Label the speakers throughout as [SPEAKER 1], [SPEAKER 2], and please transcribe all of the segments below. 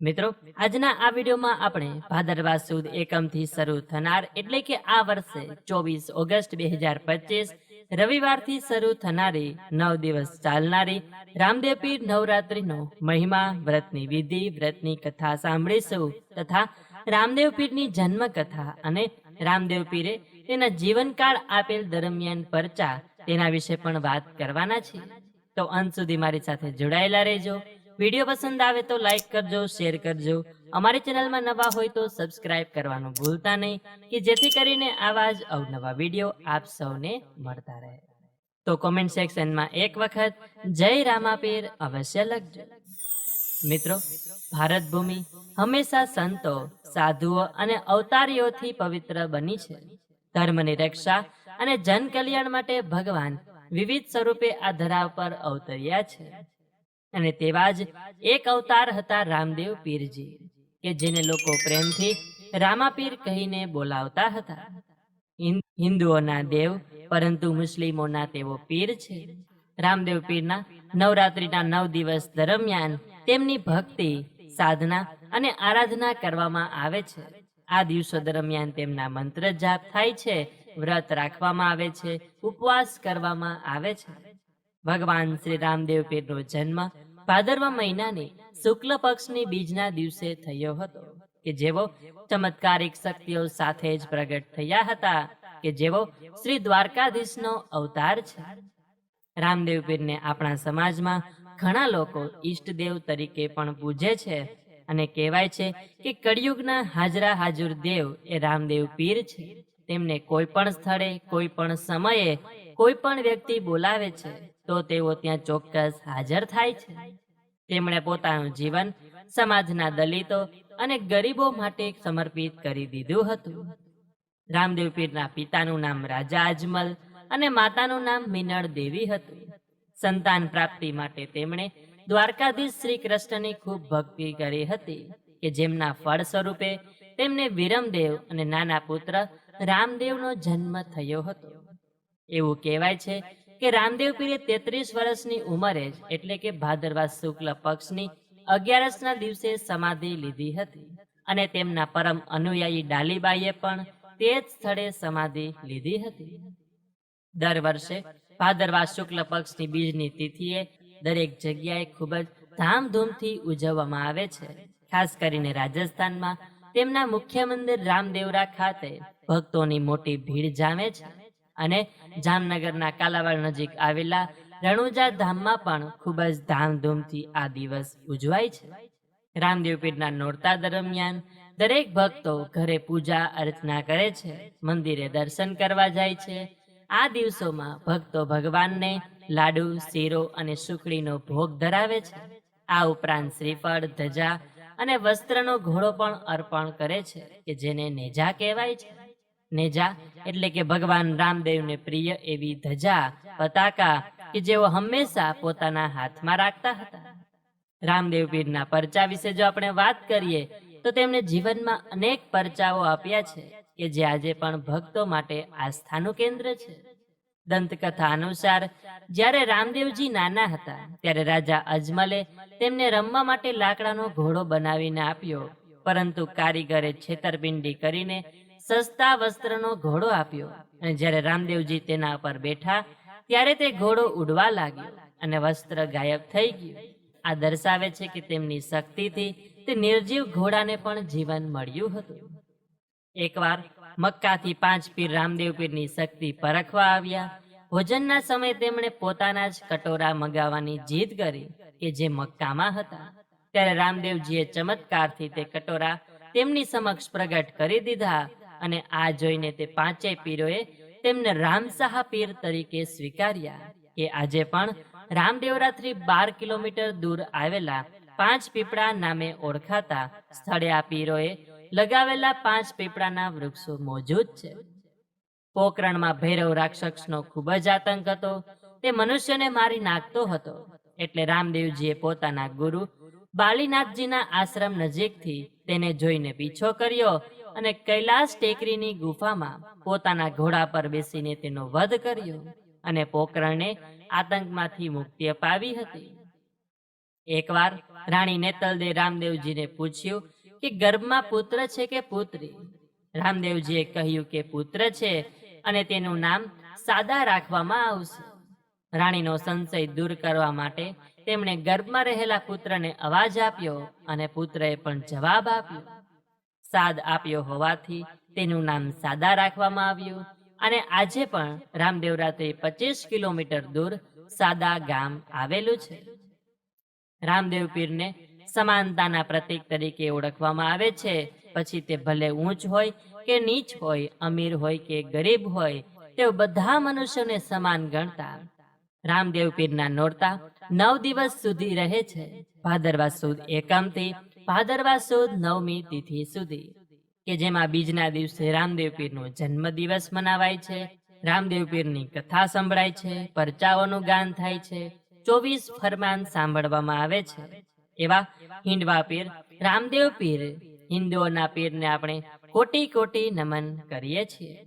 [SPEAKER 1] મિત્રો, આજના આ વિડીયોમાં આપણે ભાદરવા સુદ એકમથી શરૂ થનાર એટલે કે આ વર્ષે ચોવીસ ઓગસ્ટ બે હજાર પચીસ, રવિવારથી શરૂ થનારી નવ દિવસ ચાલનારી રામદેવપીર નવરાત્રીનો મહિમા, વ્રતની વિધિ, વ્રતની કથા સાંભળીશું તથા રામદેવ પીરની જન્મ કથા અને રામદેવ પીરે તેના જીવનકાળ આપેલ દરમિયાન પરચા તેના વિશે પણ વાત કરવાના છે તો અંત સુધી મારી સાથે જોડાયેલા રહેજો. વીડિયો પસંદ આવે તો લાઈક કરજો, શેર કરજો. અમારી ચેનલમાં નવા હોય તો સબસ્ક્રાઇબ કરવાનું ભૂલતા નહીં, કે જેથી કરીને આવા જ અવનવા વીડિયો આપ સૌને મળતા રહે. તો કોમેન્ટ સેક્શનમાં એક વખત, જય રામાપીર, અવશ્ય લખજો. મિત્રો ભારત ભૂમિ હંમેશા સંતો, સાધુઓ અને અવતારીઓથી પવિત્ર બની છે. ધર્મની રક્ષા અને જન કલ્યાણ માટે ભગવાન વિવિધ સ્વરૂપે આ ધરાવ પર અવતર્યા છે. અને તેવા જ એક અવતાર હતા રામદેવ પીરજી, કે જેને લોકો પ્રેમથી રામાપીર કહીને બોલાવતા હતા. હિન્દુઓના દેવ, પરંતુ મુસ્લિમોના તેઓ પીર છે. રામદેવ પીરના નવરાત્રીના નવ દિવસ દરમિયાન તેમની ભક્તિ, સાધના અને આરાધના કરવામાં આવે છે. આ દિવસો દરમિયાન તેમના મંત્ર જાપ થાય છે, વ્રત રાખવામાં આવે છે, ઉપવાસ કરવામાં આવે છે. ભગવાન શ્રી રામદેવ પીરનો જન્મ ભાદરવા મહિનાની શુક્લ પક્ષની બીજના દિવસે થયો હતો. કે જેઓ ચમત્કારિક શક્તિઓ સાથે જ પ્રગટ થયા હતા, કે જેઓ શ્રી દ્વારકાધીશનો અવતાર છે. રામદેવ પીરને આપણા સમાજમાં ઘણા લોકો ઈષ્ટદેવ તરીકે પણ પૂજે છે અને કહેવાય છે કે કળિયુગના હાજરા હાજુર દેવ એ રામદેવ પીર છે. તેમને કોઈ પણ સ્થળે, કોઈ પણ સમયે, કોઈ પણ વ્યક્તિ બોલાવે છે, તો તેઓ ત્યાં ચોક્કસ હાજર થાય છે. તેમણે પોતાનું જીવન સમાજના દલિતો અને ગરીબો માટે સમર્પિત કરી દીધું હતું. રામદેવ પીરના પિતાનું નામ રાજા અજમલ અને માતાનું નામ મિનળ દેવી હતું. સંતાન પ્રાપ્તિ માટે તેમણે દ્વારકાધીશ શ્રી કૃષ્ણની ખૂબ ભક્તિ કરી હતી કે જેમના ફળ સ્વરૂપે તેમને વિરમદેવ અને નાના પુત્ર રામદેવનો જન્મ થયો હતો. એવું કહેવાય છે કે રામદેવ પીરે તેત્રીસ વર્ષની ઉંમરે જ, એટલે કે ભાદરવા શુક્લ પક્ષની અગિયારસના દિવસે સમાધિ લીધી હતી અને તેમના પરમ અનુયાયી ડાલીબાઈએ પણ તે જ સ્થળે સમાધિ લીધી હતી. દર વર્ષે ભાદરવા શુક્લ પક્ષની બીજની તિથિએ દરેક જગ્યાએ ખૂબ જ ધામધૂમથી ઉજવવામાં આવે છે. ખાસ કરીને રાજસ્થાનમાં તેમના મુખ્ય મંદિર રામદેવરા ખાતે ભક્તોની મોટી ભીડ જામે છે. અને જામનગરના કાલાવાડ નજીક આવેલા રણુજા ધામમાં પણ ખૂબ જ ધામધૂમથી આ દિવસ ઉજવાય છે. રામદેવ નોરતા દરમિયાન દરેક ભક્તો ઘરે પૂજા અર્ચના કરે છે, મંદિરે દર્શન કરવા જાય છે. આ દિવસોમાં ભક્તો ભગવાનને લાડુ, શીરો અને સુખડીનો ભોગ ધરાવે છે. આ ઉપરાંત શ્રીફળ, ધજા અને વસ્ત્રનો ઘોડો પણ અર્પણ કરે છે, કે જેને નેજા કહેવાય છે. નેજા એટલે કે ભગવાન રામદેવને પ્રિય એવી ધજા, પતાકા કે જેઓ હંમેશા પોતાના હાથમાં રાખતા હતા. રામદેવ પીરના પરચા વિશે જો આપણે વાત કરીએ, તો તેમણે જીવનમાં અનેક પરચાઓ આપ્યા છે કે જે આજે પણ ભક્તો માટે આસ્થાનું કેન્દ્ર છે. દંતકથા અનુસાર, જ્યારે રામદેવજી નાના હતા, ત્યારે રાજા અજમલે તેમને રમવા માટે લાકડાનો ઘોડો બનાવીને આપ્યો. પરંતુ કારીગરે છેતરપિંડી કરીને સસ્તા વસ્ત્રનો ઘોડો આપ્યો. અને જ્યારે રામદેવજી તેના પર બેઠા, ત્યારે તે ઘોડો ઉડવા લાગ્યો અને વસ્ત્ર ગાયબ થઈ ગયું. આ દર્શાવે છે કે તેમની શક્તિથી તે નિર્જીવ ઘોડાને પણ જીવન મળ્યું હતું. એકવાર મક્કાથી પાંચ પીર રામદેવ પીરની શક્તિ પરખવા આવ્યા. ભોજનના સમયે તેમણે પોતાના જ કટોરા મગાવવાની જીદ કરી કે જે મક્કામાં હતા. ત્યારે રામદેવજીએ ચમત્કારથી તે કટોરા તેમની સમક્ષ પ્રગટ કરી દીધા અને આ જોઈને તે પાંચેય પીરોએ તેમને રામશાહ પીર તરીકે સ્વીકાર્યા કે આજે પણ રામદેવરાથી બાર કિલોમીટર દૂર આવેલા પાંચ પીપળા નામે ઓળખાતા સ્થળે આ પીરોએ લગાવેલા પાંચ પીપળાના વૃક્ષો મોજૂદ છે. પોકરણમાં ભૈરવ રાક્ષસનો ખૂબ જ આતંક હતો. તે મનુષ્યને મારી નાખતો હતો એટલે રામદેવજીએ પોતાના ગુરુ બાલીનાથજીના આશ્રમ નજીકથી તેને જોઈને પીછો કર્યો અને કૈલાસ ટેકરીની ગુફામાં પોતાના ઘોડા પર બેસીને તેનો વધ કર્યો અને પોકરણને આતંકમાંથી મુક્તિ અપાવી હતી. એકવાર રાણી નેતલદે રામદેવજીને પૂછ્યું કે ગર્ભમાં પુત્ર છે કે પુત્રી? રામદેવજીએ કહ્યું કે પુત્ર છે અને તેનું નામ સાદા રાખવામાં આવશે. રાણીનો સંશય દૂર કરવા માટે તેમણે ગર્ભમાં રહેલા પુત્રને અવાજ આપ્યો અને પુત્રએ પણ જવાબ આપ્યો. સાદ આપ્યો હોવાથી તેનું નામ સાદા રાખવામાં આવ્યું અને આજે પણ રામદેવરાથી પચીસ કિલોમીટર દૂર સાદા ગામ આવેલું છે. રામદેવ પીરને સમાનતાના પ્રતીક તરીકે ઓળખવામાં આવે છે. પછી તે ભલે ઊંચ હોય કે નીચ હોય, અમીર હોય કે ગરીબ હોય, તેઓ બધા મનુષ્યોને સમાન ગણતા. રામદેવ પીરના નોરતા નવ દિવસ સુધી રહે છે. ભાદરવા સુદ એકમથી ભાદરવા સુદ નવમી તિથિ સુધી, કે જેમાં બીજના દિવસે રામદેવ પીરનો જન્મ દિવસ મનાવાય છે. રામદેવ પીરની કથા સંભળાય છે, પરચાઓનું ગાન થાય છે, ચોવીસ ફરમાન સાંભળવામાં આવે છે. એવા હિંડવા પીર, રામદેવ પીર હિન્દુઓના પીરને આપણે કોટી કોટી નમન કરીએ છીએ.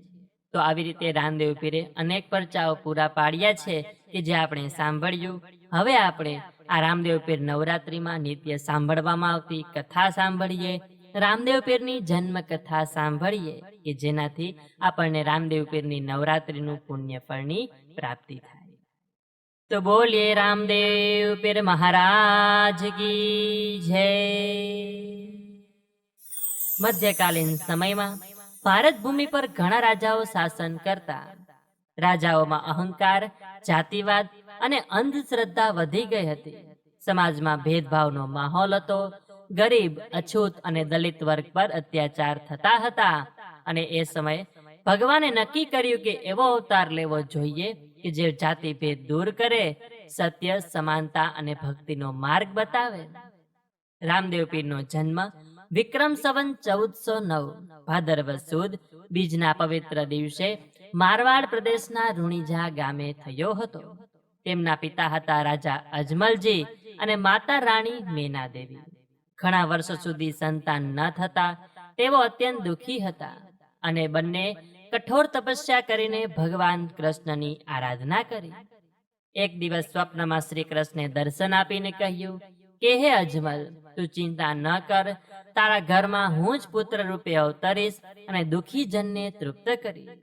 [SPEAKER 1] તો આવી રીતે રામદેવ પીરે અનેક પરચાઓ પૂરા પાડ્યા છે, કે જે આપણે સાંભળ્યું. હવે આપણે આ રામદેવ પીર નવરાત્રિમાં નિત્ય સાંભળવામાં આવતી કથા સાંભળીએ. રામદેવ પીરની જન્મ કથા સાંભળીએ કે જેનાથી આપણને રામદેવ પીરની નવરાત્રિનું પુણ્ય ફળની પ્રાપ્તિ થાય. તો બોલીએ રામદેવ પીર મહારાજ કી જય. મધ્યકાલીન સમયમાં ભારત ભૂમિ પર ઘણા રાજાઓ શાસન કરતા. રાજાઓમાં અહંકાર, જાતિવાદ અને અંધશ્રદ્ધા વધી ગઈ હતી. સમાજમાં ભેદભાવનો માહોલ હતો. ગરીબ, અછૂત અને દલિત વર્ગ પર અત્યાચાર થતા હતા અને એ સમયે ભગવાને નક્કી કર્યું કે એવો અવતાર લેવો જોઈએ કે જે જાતિ ભેદ દૂર કરે, સત્ય, સમાનતા અને ભક્તિનો માર્ગ બતાવે. રામદેવ પીરનો જન્મ વિક્રમ સવન ચૌદસો નવ. ભાદરવ સુદ, બીજના પવિત્ર દિવસે મારવાડ પ્રદેશના રુણીજા ગામે થયો હતો. તેમના પિતા હતા રાજા અજમલજી અને માતા રાણી મેના દેવી ઘણા વર્ષો સુધી સંતાન ન થતા તેઓ અત્યંત દુખી હતા અને બંને કઠોર તપસ્યા કરીને ભગવાન કૃષ્ણની આરાધના કરી. એક દિવસ સ્વપ્નમાં શ્રી કૃષ્ણે દર્શન આપીને કહ્યું, કે હે અજમલ, તું ચિંતા ન કર, તારા ઘરમાં હું જ પુત્ર રૂપે અવતરીશ અને દુખી જનને તૃપ્ત કરીશ.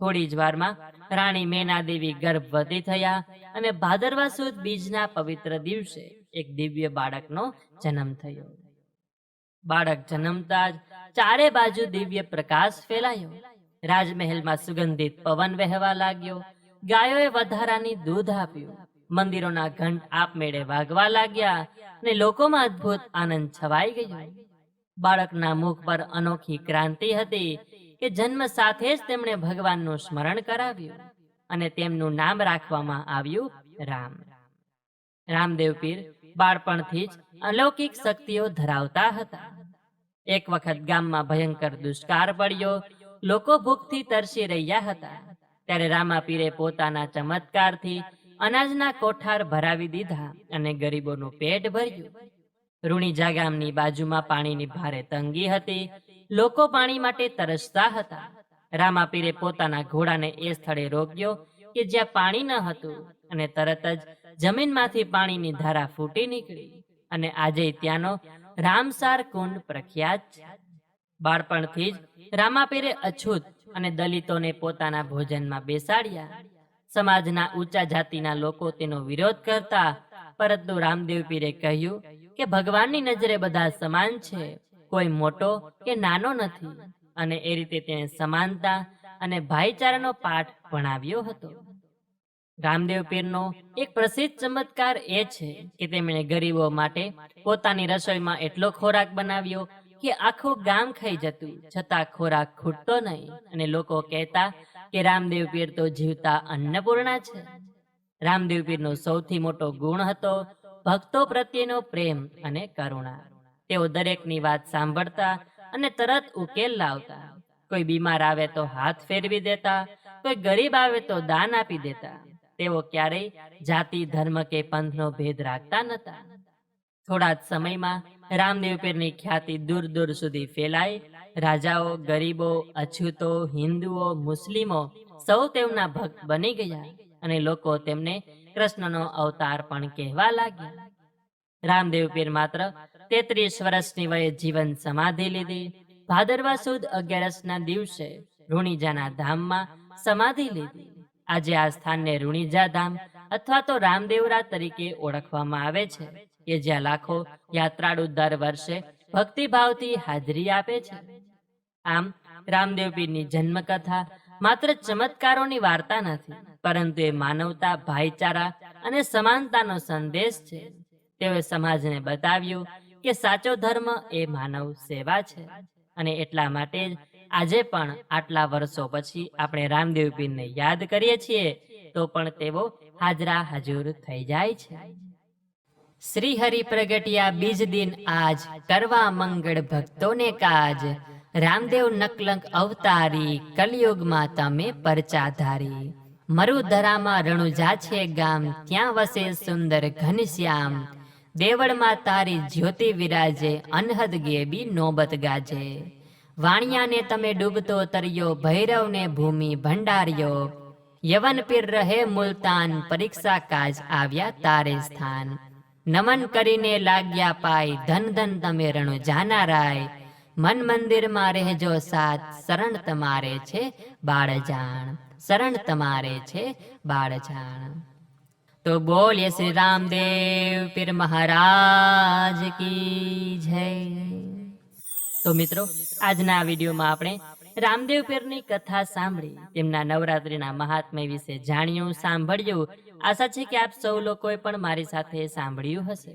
[SPEAKER 1] થોડી જ વારમાં રાણી મેનાદેવી ગર્ભવતી થયા અને ભાદરવા સુદ બીજના પવિત્ર દિવસે એક દિવ્ય બાળકનો જન્મ થયો. બાળક જન્મતા જ ચારે બાજુ દિવ્ય પ્રકાશ ફેલાયો. રાજમહેલમાં સુગંધિત પવન વહેવા લાગ્યો. ગાયોએ વધારાની દૂધ આપ્યું. મંદિરોના ઘંટ આપમેળે વાગવા લાગ્યા અને લોકોમાં અદ્ભુત આનંદ છવાઈ ગયો. બાળકના મુખ પર અનોખી ક્રાંતિ હતી કે જન્મ સાથે જ તેમણે ભગવાનનું સ્મરણ કરાવ્યું અને તેમનું નામ રાખવામાં આવ્યું રામ. રામદેવ પીર બાળપણથી જ અલૌકિક શક્તિઓ ધરાવતા હતા. એક વખત ગામમાં ભયંકર દુષ્કાળ પડ્યો. લોકો ભૂખથી તરસી રહ્યા હતા. ત્યારે રામાપીરે પોતાના ચમત્કારથી અનાજના કોઠાર ભરાવી દીધા અને ગરીબોનું પેટ ભર્યું. ઋણીજા ગામની બાજુમાં પાણીની ભારે તંગી હતી. લોકો પાણી માટે તરસતા હતા. રામાપીરે પોતાના ઘોડાને એ સ્થળે રોક્યો કે જ્યાં પાણી ન હતું અને તરત જ જમીનમાંથી પાણીની ધારા ફૂટી નીકળી અને આજે ત્યાંનો રામસાર કુંડ પ્રખ્યાત છે. બાળપણથી જ રામાપીરે અછૂત અને દલિતોને પોતાના ભોજનમાં બેસાડ્યા. સમાજના ઊંચા જાતિના લોકો તેનો વિરોધ કરતા, પરંતુ રામદેવ પીરે કહ્યું કે ભગવાનની નજરે બધા સમાન છે. કોઈ મોટો કે નાનો નથી. અને એ રીતે તેણે સમાનતા અને ભાઈચારાનો પાઠ ભણાવ્યો હતો. રામદેવ પીરનો એક પ્રસિદ્ધ ચમત્કાર એ છે કે તેમણે ગરીબો માટે પોતાની રસોઈમાં એટલો ખોરાક બનાવ્યો કે આખું ગામ ખાઈ જતું, છતાં ખોરાક ખૂટતો નહીં. અને લોકો કહેતા કે રામદેવ પીર તો જીવતા અન્નપૂર્ણા છે. રામદેવ પીરનો સૌથી મોટો ગુણ હતો ભક્તો પ્રત્યેનો પ્રેમ અને કરુણા. તેઓ દરેકની વાત સાંભળતા અને તરત ઉકેલ લાવતા. કોઈ બીમાર આવે તો હાથ ફેરવી દેતા, કોઈ ગરીબ આવે તો દાન આપી દેતા. તેઓ ક્યારેય જાતિ, ધર્મ કે પંથનો ભેદ રાખતા નતા થોડા જ સમયમાં રામદેવ ખ્યાતિ દૂર દૂર સુધી ફેલાઈ. રાજાઓ, ગરીબો, અછૂતો, હિન્દુઓ, મુસ્લિમો સૌ તેમના ભક્ત બની ગયા અને લોકો તેમને કૃષ્ણનો અવતાર પણ કહેવા લાગ્યા. રામદેવ પીર માત્ર તેત્રીસ વર્ષની વયે જીવન સમાધિ લીધી. ભાદરવા સુદ અગિયારસના દિવસે ઋણીજાના ધામમાં સમાધિ લીધી. આજે આ સ્થાનને ઋણીજા ધામ અથવા તો રામદેવરા તરીકે ઓળખવામાં આવે છે, કે જ્યાં લાખો યાત્રાળુ દર વર્ષે ભક્તિભાવથી હાજરી આપે છે. આમ રામદેવ પીરની જન્મકથા માત્ર ચમત્કારોની વાર્તા નથી, પરંતુ એ માનવતા, ભાઈચારા અને સમાનતાનો સંદેશ છે. તેઓએ સમાજને બતાવ્યું કે સાચો ધર્મ એ માનવ સેવા છે. અને એટલા માટે આજે પણ આટલા વર્ષો પછી આપણે રામદેવ યાદ કરીએ છીએ, તો પણ તેઓ હાજરા હાજુર થઈ જાય છે. શ્રી હરિ પ્રગટિયા બીજ દિન આજ કરવા મંગળ ભક્તોને કાજ. રામદેવ નકલંક અવતારી કલયુગમાં તમે પરચાધારી મરુધરામાં રણુજા છે ગામ, ત્યાં વસે સુંદર ઘનશ્યામ. દેવળમાં તારી જ્યોતિ વિરાજે, અનહદ ગેબી નોબત ગાજે. વાણિયાને તમે ડૂબતો તર્યો, ભૈરવને ભૂમિ ભંડાર્યો. યવન પીર રહે મુલતાન, પરીક્ષા કાજ આવ્યા તારે સ્થાન. નમન કરીને લાગ્યા પાય, ધન ધન તમે રણુ જાનારાય. મન મંદિરમાં રહેજો સાથ શરણ તમારે છે બાળજાણ. શરણ તમારે છે બાળજાણ. તો બોલીએ શ્રી રામદેવ પીર મહારાજ કી જય તો મિત્રો આજના વિડીયોમાં આપણે રામદેવ પીરની કથા સાંભળી, તેમના નવરાત્રીના મહાત્મ્ય વિશે જાણ્યું, સાંભળ્યું. આશા છે કે આપ સૌ લોકોએ પણ મારી સાથે સાંભળ્યું હશે.